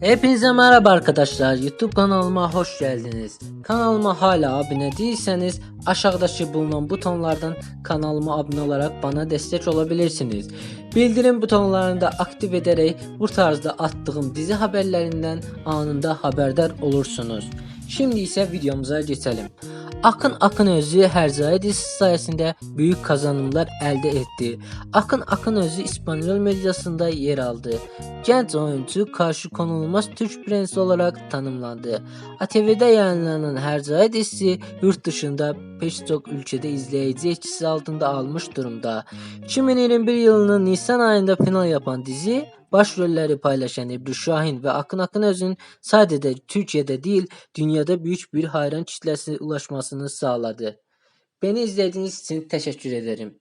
Hepinize merhaba arkadaşlar. YouTube kanalıma hoş geldiniz. Kanalıma hala abone değilseniz aşağıdaki bulunan butonlardan kanalıma abone olarak bana destek olabilirsiniz. Bildirim butonlarını da aktif ederek bu tarzda attığım dizi haberlerinden anında haberdar olursunuz. Şimdi ise videomuza geçelim. Akın Akın Özü Herzai dizisi sayesinde büyük kazanımlar elde etti. Akın Akın Özü İspanyol medyasında yer aldı. Genç oyuncu karşı konulmaz Türk prensi olarak tanımlandı. ATV'de yayınlanan Herzai dizisi yurt dışında pek çok ülkede izleyici etkisi altında almış durumda. 2021 yılının Nisan ayında final yapan dizi başrolleri paylaşan Ebru Şahin ve Akın Akın Öz'ün sadece Türkiye'de değil dünyada büyük bir hayran kitlesine ulaşmasını sağladı. Beni izlediğiniz için teşekkür ederim.